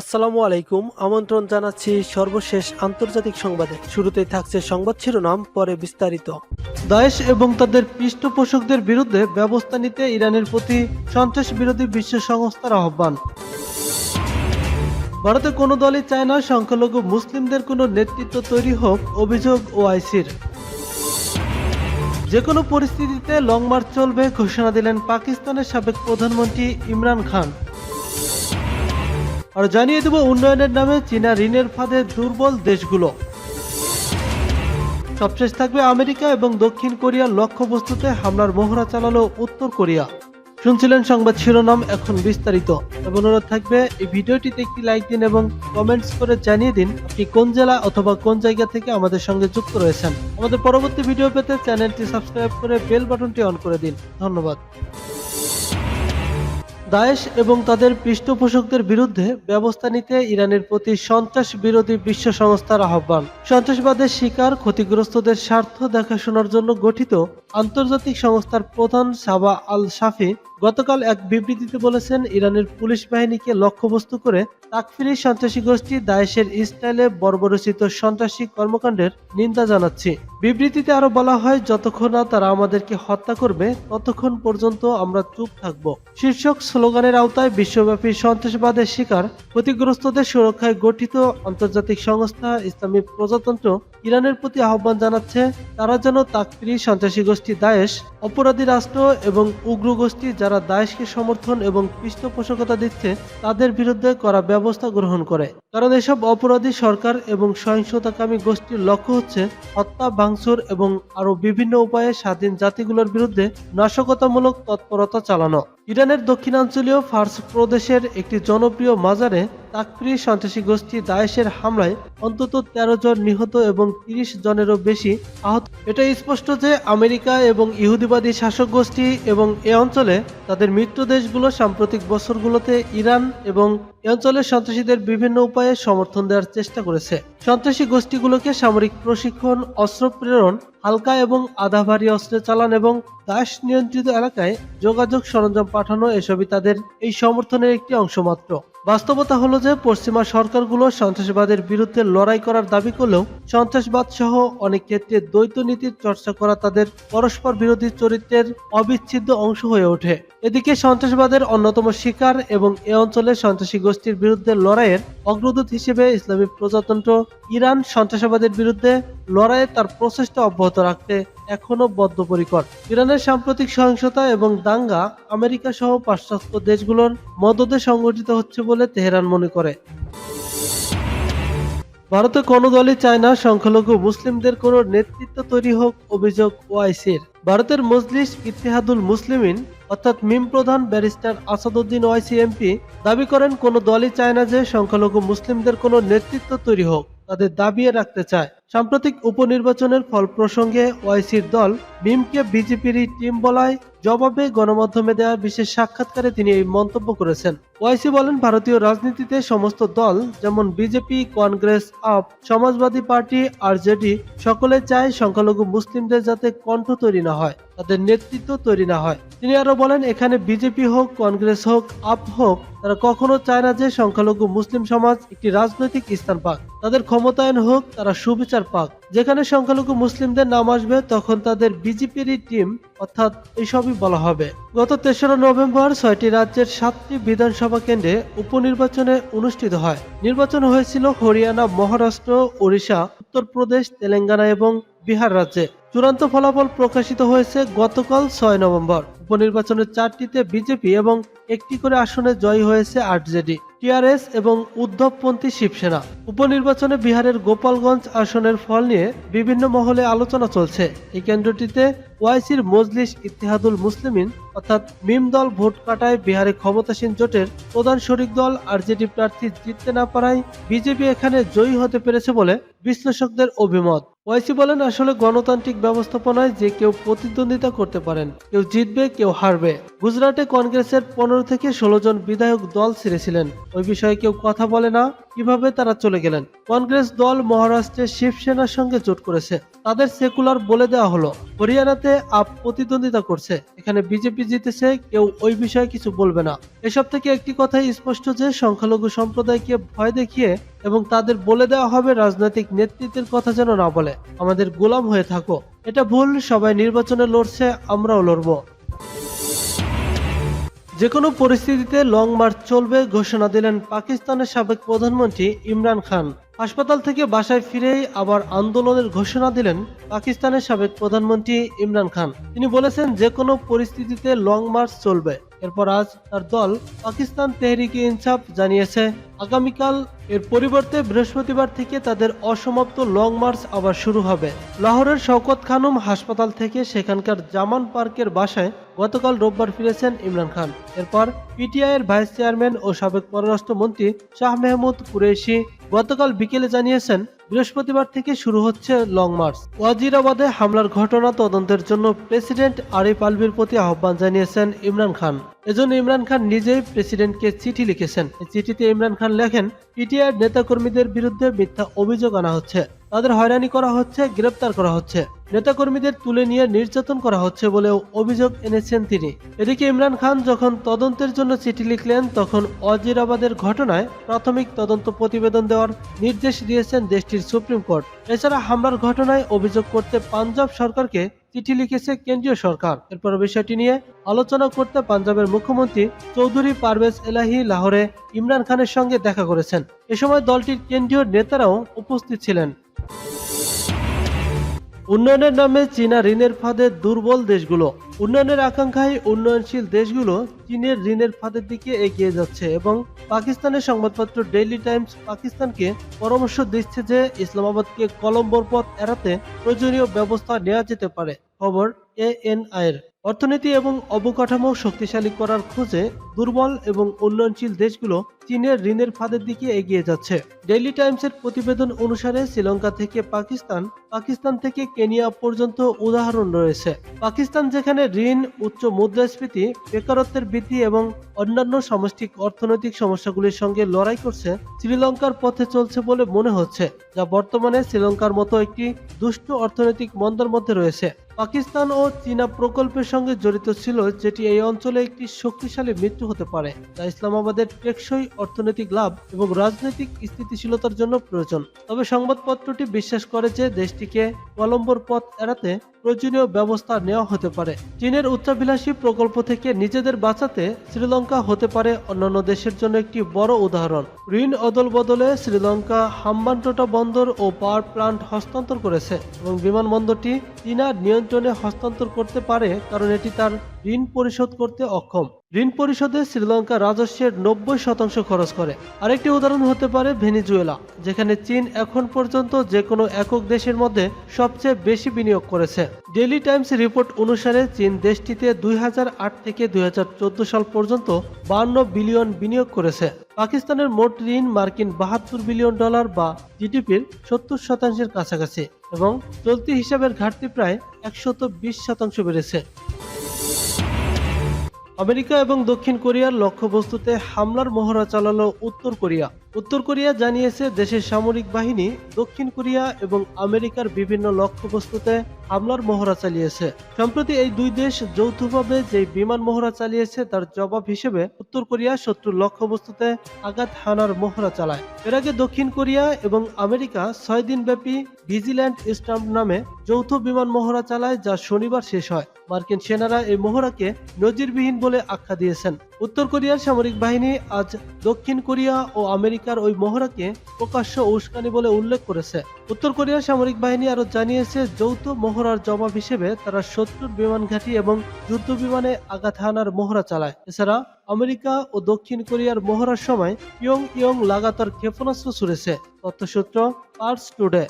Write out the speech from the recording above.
আসসালামু আলাইকুম, আমন্ত্রণ জানাচ্ছি সর্বশেষ আন্তর্জাতিক সংবাদে। শুরুতে থাকছে সংবাদ শিরোনাম, পরে বিস্তারিত। দায়েশ এবং তাদের পৃষ্ঠপোষকদের বিরুদ্ধে ব্যবস্থা নিতে ইরানের প্রতি সন্ত্রাস বিরোধী বিশ্ব সংস্থার আহ্বান। ভারতে কোনো দলই চায় না সংখ্যালঘু মুসলিমদের কোনো নেতৃত্ব তৈরি হোক, অভিযোগ ওআইসির। যে কোনো পরিস্থিতিতে লং মার্চ চলবে ঘোষণা দিলেন পাকিস্তানের সাবেক প্রধানমন্ত্রী ইমরান খান। আর জানিয়ে দেব উন্নয়নের নামে চীনা ঋণের ফাঁদে দুর্বল দেশগুলো। সবশেষ থাকবে আমেরিকা এবং দক্ষিণ কোরিয়ার লক্ষ্যবস্তুতে হামলার মহড়া চালালো উত্তর কোরিয়া। শুনছিলেন সংবাদ শিরোনাম, এখন বিস্তারিত। এবং অনুরোধ থাকবে, এই ভিডিওটিতে একটি লাইক দিন এবং কমেন্টস করে জানিয়ে দিন আপনি কোন জেলা অথবা কোন জায়গা থেকে আমাদের সঙ্গে যুক্ত রয়েছেন। আমাদের পরবর্তী ভিডিও পেতে চ্যানেলটি সাবস্ক্রাইব করে বেল বাটনটি অন করে দিন। ধন্যবাদ। দায়েশ এবং তাদের পৃষ্ঠপোষকদের বিরুদ্ধে ব্যবস্থা নিতে ইরানের প্রতি সন্ত্রাস বিরোধী বিশ্ব সংস্থার আহ্বান। সন্ত্রাসবাদের শিকার ক্ষতিগ্রস্তদের স্বার্থ দেখাশোনার জন্য গঠিত আন্তর্জাতিক সংস্থার প্রধান সাবা আল শাফি গতকাল এক বিবৃতিতে বলেছেন, ইরানের পুলিশ বাহিনীকে লক্ষ্যবস্তু করে তাকফিরি সন্ত্রাসী গোষ্ঠী দায়েশের ইসরায়েলে বর্বরচিত সন্ত্রাসী কর্মকাণ্ডের নিন্দা জানাচ্ছি। বিবৃতিতে আরও বলা হয়, যতক্ষণ না তারা আমাদেরকে হত্যা করবে, ততক্ষণ পর্যন্ত আমরা চুপ থাকব। শীর্ষক স্লোগানের আওতায় বিশ্বব্যাপী সন্ত্রাসবাদের শিকার ক্ষতিগ্রস্তদের সুরক্ষায় গঠিত আন্তর্জাতিক সংস্থা ইসলামী প্রজাতন্ত্র ইরানের প্রতি আহ্বান জানাচ্ছে, তারা যেন তাকফিরি সন্ত্রাসী গোষ্ঠী দায়েশ, অপরাধী রাষ্ট্র এবং উগ্র গোষ্ঠী যারা দায়েশকে সমর্থন এবং পৃষ্ঠপোষকতা দিচ্ছে তাদের বিরুদ্ধে করা ব্যবস্থা গ্রহণ করে। কারণ এসব অপরাধী সরকার এবং সহিংসতাকামী গোষ্ঠীর লক্ষ্য হচ্ছে হত্যা, ভাঙচুর এবং আরও বিভিন্ন উপায়ে স্বাধীন জাতিগুলোর বিরুদ্ধে নাশকতামূলক তৎপরতা চালানো। ইরানের দক্ষিণাঞ্চলীয় ফার্স প্রদেশের একটি জনপ্রিয় মাজারে তাকফিরি সন্ত্রাসী গোষ্ঠী দায়েশের হামলায় অন্তত তেরো জন নিহত এবং তিরিশ জনেরও বেশি আহত। এটা স্পষ্ট যে আমেরিকা এবং ইহুদিবাদী শাসক গোষ্ঠী এবং এ অঞ্চলে তাদের মিত্র দেশগুলো সাম্প্রতিক বছরগুলোতে ইরান এবং এ অঞ্চলের সন্ত্রাসীদের বিভিন্ন উপায়ে সমর্থন দেওয়ার চেষ্টা করেছে। সন্ত্রাসী গোষ্ঠীগুলোকে সামরিক প্রশিক্ষণ, অস্ত্র প্রেরণ, হালকা এবং আধা ভারী অস্ত্র চালান এবং দাস নিয়ন্ত্রিত এলাকায় যোগাযোগ সরঞ্জাম পাঠানো এসবই তাদের এই সমর্থনের একটি অংশ মাত্র। বাস্তবতা হলো যে পশ্চিমা সরকারগুলো সন্ত্রাসবাদের বিরুদ্ধে লড়াই করার দাবি করলেও সন্ত্রাসবাদ সহ অনেক ক্ষেত্রে দ্বৈত নীতির চর্চা করা তাদের পরস্পর বিরোধী চরিত্রের অবিচ্ছেদ্য অংশ হয়ে ওঠে। এদিকে সন্ত্রাসবাদের অন্যতম শিকার এবং এ অঞ্চলে সন্ত্রাসী গোষ্ঠীর বিরুদ্ধে লড়াইয়ের অগ্রদূত হিসেবে ইসলামী প্রজাতন্ত্র ইরান সন্ত্রাসবাদের বিরুদ্ধে লড়াইয়ে তার প্রচেষ্টা অব্যাহত রাখতে এখনও বদ্ধপরিকর। ইরানের সাম্প্রতিক সহিংসতা এবং দাঙ্গা আমেরিকা সহ পাশ্চাত্য দেশগুলোর মদদে সংগঠিত হচ্ছে বলে তেহরান মনে করে। ভারতে কোনো দলই চায় না সংখ্যালঘু মুসলিমদের কোনো নেতৃত্ব তৈরি হোক অভিযোগ ওআইসির ভারতের মজলিস ইতিহাদুল মুসলিমিন অর্থাৎ মিম প্রধান ব্যারিস্টার আসাদুদ্দিন ওয়াইসি এমপি দাবি করেন কোনো দলই চায় না যে সংখ্যালঘু মুসলিমদের কোনো নেতৃত্ব তৈরি হোক, তাদের দাবিয়ে রাখতে চায়। সাম্প্রতিক উপনির্বাচনের ফল প্রসঙ্গে ওয়াইসির দল মিমকে বিজেপির টিম বলায় জবাবে গণমাধ্যমে দেওয়া বিশেষ সাক্ষাৎকারে তিনি এই মন্তব্য করেছেন। ওয়াইসি বলেন, ভারতীয় রাজনীতিতে সমস্ত দল, যেমন BJP, Congress, AAP, Samajwadi party, RJD, সকলে চায় সংখ্যালঘু মুসলিমদের যাতে কণ্ঠ তৈরি না হয়, তাদের নেতৃত্ব তৈরি না হয়। তিনি আরও বলেন, এখানে বিজেপি হোক, কংগ্রেস হোক, আপ হোক, তারা কখনো চায় না যে সংখ্যালঘু মুসলিম সমাজ একটি রাজনৈতিক স্থান পাক। তাদের ক্ষমতায়ন হোক, তারা সুবিচার পাক। যেখানে সংখ্যালঘু মুসলিমদের নাম আসবে, তখন তাদের বিজেপিরই টিম অর্থাৎ এইসবই বলা হবে। গত তেসরা নভেম্বর ছয়টি রাজ্যের সাতটি বিধানসভা কেন্দ্রে উপনির্বাচনে অনুষ্ঠিত হয়। নির্বাচন হয়েছিল হরিয়ানা, মহারাষ্ট্র, ওড়িশা, উত্তরপ্রদেশ, তেলেঙ্গানা এবং বিহার রাজ্যে। চূড়ান্ত ফলাফল প্রকাশিত হয়েছে গতকাল ছয় নভেম্বর। উপনির্বাচনের চারটিতে বিজেপি এবং একটি করে আসনে জয়ী হয়েছে আরজেডি টিআরএস এবং উদ্ধবপন্থী শিবসেনা। উপনির্বাচনে বিহারের গোপালগঞ্জ আসনের ফল নিয়ে বিভিন্ন মহলে আলোচনা চলছে। এই কেন্দ্রটিতে ওয়াইসির মজলিস ইতিহাদুল মুসলিমিন অর্থাৎ মিম দল ভোট কাটায় বিহারে ক্ষমতাসীন জোটের প্রধান শরিক দল আরজেডি প্রার্থী জিততে না পারায় বিজেপি এখানে জয়ী হতে পেরেছে বলে বিশ্লেষকদের অভিমত। ওয়াইসি বলেন, আসলে গণতান্ত্রিক ব্যবস্থাপনায় যে কেউ প্রতিদ্বন্দ্বিতা করতে পারেন, কেউ জিতবে কেউ হারবে। গুজরাটে কংগ্রেসের পনেরো থেকে ষোলো জন বিধায়ক দল ছেড়েছিলেন। ওই বিষয়ে কেউ কথা বলে না, কীভাবে তারা চলে গেলেন। কংগ্রেস দল মহারাষ্ট্রে শিবসেনার সঙ্গে জোট করেছে। তাদের সেকুলার বলে দেওয়া হলো, হরিয়ানাতে আপ প্রতিদ্বন্দ্বিতা করছে। এখানে বিজেপি জিতেছে, কেউ ওই বিষয়ে কিছু বলবে না। এসব থেকে একটি কথাই স্পষ্ট যে, সংখ্যালঘু সম্প্রদায়কে ভয় দেখিয়ে এবং তাদের বলে দেওয়া হবে রাজনৈতিক নেতৃত্বের কথা যেন না বলে। আমাদের গোলাম হয়ে থাকো। এটা ভুল, সবাই নির্বাচনে লড়ছে, আমরাও লড়বো। যে কোনো পরিস্থিতিতে লং মার্চ চলবে ঘোষণা দিলেন পাকিস্তানের সাবেক প্রধানমন্ত্রী ইমরান খান। হাসপাতাল থেকে বাসায় ফিরেই আবার আন্দোলনের ঘোষণা দিলেন পাকিস্তানের সাবেক প্রধানমন্ত্রী ইমরান খান। তিনি বলেছেন যে কোনো পরিস্থিতিতে লং মার্চ চলবে। এরপর আজ তার দল পাকিস্তান তেহরিকে ইনসাফ জানিয়েছে। আগামীকাল এর পরিবর্তে বৃহস্পতিবার থেকে তাদের অসমাপ্ত লং মার্চ আবার শুরু হবে। লাহোরের শওকত খানুম হাসপাতাল থেকে সেখানকার জামান পার্কের বাসায় গতকাল রোববার ফিরেছেন ইমরান খান। এরপর পিটিআই এর ভাইস চেয়ারম্যান ও সাবেক পররাষ্ট্রমন্ত্রী শাহ মেহমুদ কুরেশি গতকাল বিকেলে জানিয়েছেন বৃহস্পতিবার থেকে শুরু হচ্ছে লং মার্চ। ওয়াজিরাবাদে হামলার ঘটনা তদন্তের জন্য প্রেসিডেন্ট আরিফ আলভির প্রতি আহ্বান জানিয়েছেন ইমরান খান। এজন্য ইমরান খান নিজেই প্রেসিডেন্টকে চিঠি লিখেছেন। চিঠিতে ইমরান খান লেখেন পিটিআই নেতাকর্মীদের বিরুদ্ধে মিথ্যা অভিযোগ আনা হচ্ছে। তাদের হয়রানি করা হচ্ছে, গ্রেপ্তার করা হচ্ছে। নেতাকর্মীদের তুলে নিয়ে নির্যাতন করা হচ্ছে বলেও অভিযোগ এনেছেন তিনি। এদিকে ইমরান খান যখন তদন্তের জন্য চিঠি লিখলেন, তখন অজিরাবাদের ঘটনায় প্রাথমিক তদন্ত প্রতিবেদন দেওয়ার নির্দেশ দিয়েছেন দেশটির সুপ্রিম কোর্ট। এছাড়া হামলার ঘটনায় অভিযোগ করতে পাঞ্জাব সরকারকে চিঠি লিখেছে কেন্দ্রীয় সরকার। এরপর বিষয়টি নিয়ে আলোচনা করতে পাঞ্জাবের মুখ্যমন্ত্রী চৌধুরী পারভেজ এলাহি লাহোরে ইমরান খানের সঙ্গে দেখা করেছেন। এ সময় দলটির কেন্দ্রীয় নেতারাও উপস্থিত ছিলেন। উন্নয়নের নামে চীনা ঋণের ফাঁদে দুর্বল দেশগুলো। উন্নয়নের আকাঙ্ক্ষায় উন্নয়নশীল দেশগুলো চীনের ঋণের ফাঁদের দিকে এগিয়ে যাচ্ছে এবং পাকিস্তানের সংবাদপত্র ডেইলি টাইমস পাকিস্তানকে পরামর্শ দিচ্ছে যে ইসলামাবাদকে কলম্বোর পথ এড়াতে প্রয়োজনীয় ব্যবস্থা নেওয়া যেতে পারে। খবর এএনআইয়ের। অর্থনীতি এবং অবকাঠামো শক্তিশালী করার খোঁজে দুর্বল এবং উন্নয়নশীল দেশগুলো চীনের ঋণের ফাঁদের দিকে এগিয়ে যাচ্ছে। ডেইলি টাইমসের প্রতিবেদন অনুসারে শ্রীলঙ্কা থেকে পাকিস্তান পাকিস্তান থেকে কেনিয়া পর্যন্ত উদাহরণ রয়েছে। পাকিস্তান যেখানে ঋণ, উচ্চ মুদ্রাস্ফীতি, বেকারত্বের বৃদ্ধি এবং অন্যান্য সামষ্টিক অর্থনৈতিক সমস্যাগুলির সঙ্গে লড়াই করছে শ্রীলঙ্কার পথে চলছে বলে মনে হচ্ছে, যা বর্তমানে শ্রীলঙ্কার মতো একটি দুষ্ট অর্থনৈতিক মন্দার মধ্যে রয়েছে। পাকিস্তান ও চীনা প্রকল্পের সঙ্গে জড়িত ছিল, যেটি এই অঞ্চলে একটি শক্তিশালী মৃত্যু হতে পারে, যা ইসলামাবাদের টেকসই অর্থনৈতিক লাভ এবং রাজনৈতিক স্থিতিশীলতার জন্য প্রয়োজন। তবে সংবাদপত্রটি বিশ্বাস করে যে দেশটিকে কলম্বোর পথ এড়াতে প্রয়োজনীয় ব্যবস্থা নেওয়া হতে পারে। চীনের উচ্চাভিলাষী প্রকল্প থেকে নিজেদের বাঁচাতে শ্রীলঙ্কা হতে পারে অন্যান্য দেশের জন্য একটি বড় উদাহরণ। ঋণ অদল বদলে শ্রীলঙ্কা হাম্বানটোটা বন্দর ও পাওয়ার প্লান্ট হস্তান্তর করেছে এবং বিমানবন্দরটি চীনার নিয়ন্ত্রণে হস্তান্তর করতে পারে কারণ এটি তার ঋণ পরিশোধ করতে অক্ষম। ঋণ পরিশোধে শ্রীলঙ্কা রাজস্বের নব্বই শতাংশ খরচ করে। আরেকটি উদাহরণ হতে পারে ভেনিজুয়েলা, যেখানে চীন এখন পর্যন্ত যে কোনো একক দেশের মধ্যে সবচেয়ে বেশি বিনিয়োগ করেছে। ডেলি টাইমস রিপোর্ট অনুসারে চীন দেশটিতে দুই হাজার আট থেকে দুই হাজার চোদ্দ সাল পর্যন্ত বান্ন বিলিয়ন বিনিয়োগ করেছে। পাকিস্তানের মোট ঋণ মার্কিন বাহাত্তর বিলিয়ন ডলার বা জিডিপির সত্তর শতাংশের কাছাকাছি এবং চলতি হিসাবের ঘাটতি প্রায় একশত শতাংশ বেড়েছে। আমেরিকা এবং দক্ষিণ কোরিয়ার লক্ষ্যবস্তুতে হামলার মহড়া চালালো উত্তর কোরিয়া। উত্তর কোরিয়া জানিয়েছে দেশের সামরিক বাহিনী দক্ষিণ কোরিয়া এবং আমেরিকার বিভিন্ন লক্ষ্যবস্তুতে হামলার মহড়া চালিয়েছে। সম্প্রতি এই দুই দেশ যৌথভাবে যে বিমান মহড়া চালিয়েছে তার জবাব হিসেবে উত্তর কোরিয়া শত্রুর লক্ষ্যবস্তুতে আঘাত হানার মহড়া চালায়। এর আগে দক্ষিণ কোরিয়া এবং আমেরিকা ছয় দিনব্যাপী ভিজিল্যান্ড স্টাম্প নামে যৌথ বিমান মহড়া চালায়, যা শনিবার শেষ হয়। মার্কিন সেনারা এই মহড়াকে নজিরবিহীন বলে আখ্যা দিয়েছেন। উত্তর কোরিয়ার সামরিক বাহিনী আজ দক্ষিণ কোরিয়া ও আমেরিকার ওই মহড়াকে প্রকাশ্য উস্কানি বলে উল্লেখ করেছে। উত্তর কোরিয়ার সামরিক বাহিনী আরও জানিয়েছে, যৌথ মহড়ার জবাব হিসেবে তারা শত্রুর বিমান ঘাঁটি এবং যুদ্ধ বিমানে আঘাত হানার মহড়া চালায়। এছাড়া আমেরিকা ও দক্ষিণ কোরিয়ার মহড়ার সময় ইয়ং ইয়ং লাগাতার ক্ষেপণাস্ত্র ছুড়েছে, তথ্যসূত্র পার্স টুডে।